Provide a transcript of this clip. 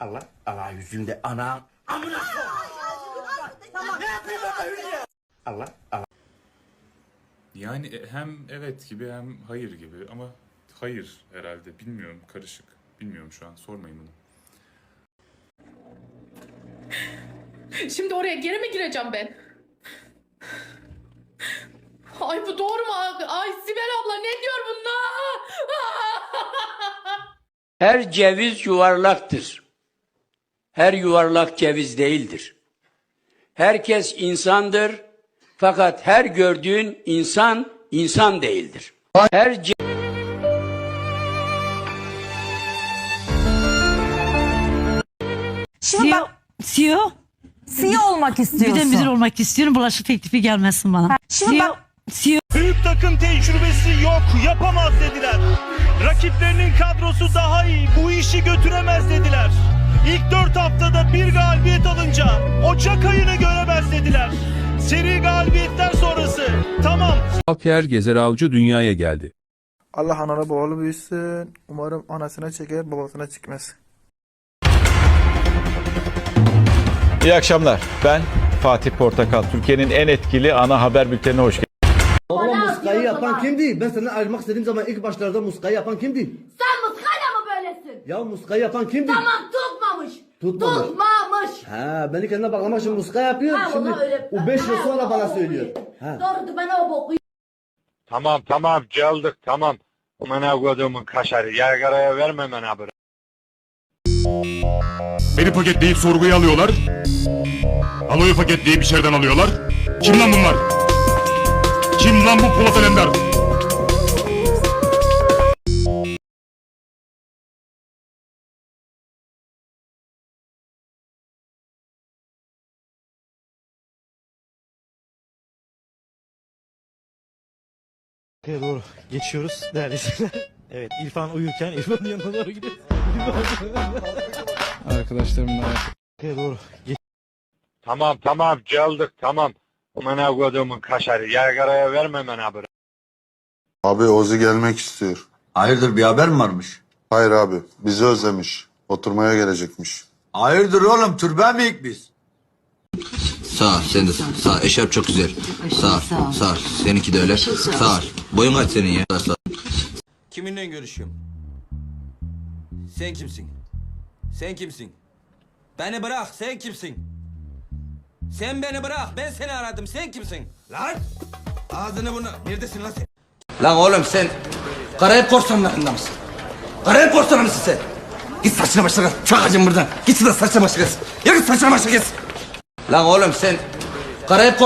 Allah Allah yüzünde ana. Amına Ne yapayım ben Hülya? Allah Allah. Yani e, hem evet gibi hem hayır gibi ama hayır herhalde bilmiyorum karışık. Bilmiyorum şu an sormayın bunu. Şimdi oraya geri mi gireceğim ben? Ay bu doğru mu? Ay Sibel abla ne diyor bunlar? Her ceviz yuvarlaktır. Her yuvarlak ceviz değildir. Herkes insandır. Fakat her gördüğün insan insan değildir. Her ce- Şimdi CEO, ben CEO CEO olmak bir istiyorsun. de müdür olmak istiyorum. Bulaşık teklifi gelmesin bana. Şimdi CEO, CEO Büyük takım tecrübesi yok, yapamaz dediler. Rakiplerinin kadrosu daha iyi, bu işi götüremez dediler. İlk 4 haftada bir galibiyet alınca Ocak ayını göremez dediler. Seri galibiyetler sonrası tamam Alper Gezer Avcı dünyaya geldi. Allah analı babalı büyüsün. Umarım anasına çeker babasına çıkmaz. İyi akşamlar. Ben Fatih Portakal. Türkiye'nin en etkili ana haber bültenine hoş geldiniz. Baba muskayı yapan kimdi? Ben senden ayrılmak istediğim zaman ilk başlarda muskayı yapan kimdi? Sen muskayla mı böylesin? Ya muskayı yapan kimdi? Tamam tutmamış. Tutmamış. Ha beni kendine bağlamak için muska yapıyor. Ha, Şimdi öyle- o 5 yıl sonra bana söylüyor. Ha. Doğrudur ben o boku Tamam tamam geldik tamam. Amına koyduğumun kaşarı yargaraya verme bana bunu. Beni paketleyip sorguya alıyorlar. Aloyu paketleyip içeriden alıyorlar. Kim lan bunlar? Kim lan bu Polat Alemdar? Doğru geçiyoruz değerli izleyiciler. Evet İrfan uyurken İrfan'ın yanına doğru gidiyoruz. Arkadaşlarımla doğru Tamam tamam geldik tamam. Amına koyduğumun kaşarı yargaraya verme bana bunu. Abi Ozi gelmek istiyor. Hayırdır bir haber mi varmış? Hayır abi bizi özlemiş. Oturmaya gelecekmiş. Hayırdır oğlum türbe miyik biz? Sağ ol, sen de sağ. Sağ eşarp çok güzel. Sağ ol, sağ ol. Seninki de öyle. Sağ ol. Boyun kaç senin ya? Sağ ol. Kiminle görüşüyorum? Sen kimsin? Sen kimsin? Beni bırak, sen kimsin? Sen beni bırak, ben seni aradım, sen kimsin? Lan! Ağzını bunu, neredesin lan sen? Lan oğlum sen Karayip korsanlarında mısın? Karayip korsanı mısın sen? Git saçına başına kes. Çok acım buradan. Git şuradan saçına başına. Ya git saçına başına. Lan oğlum sen Karayip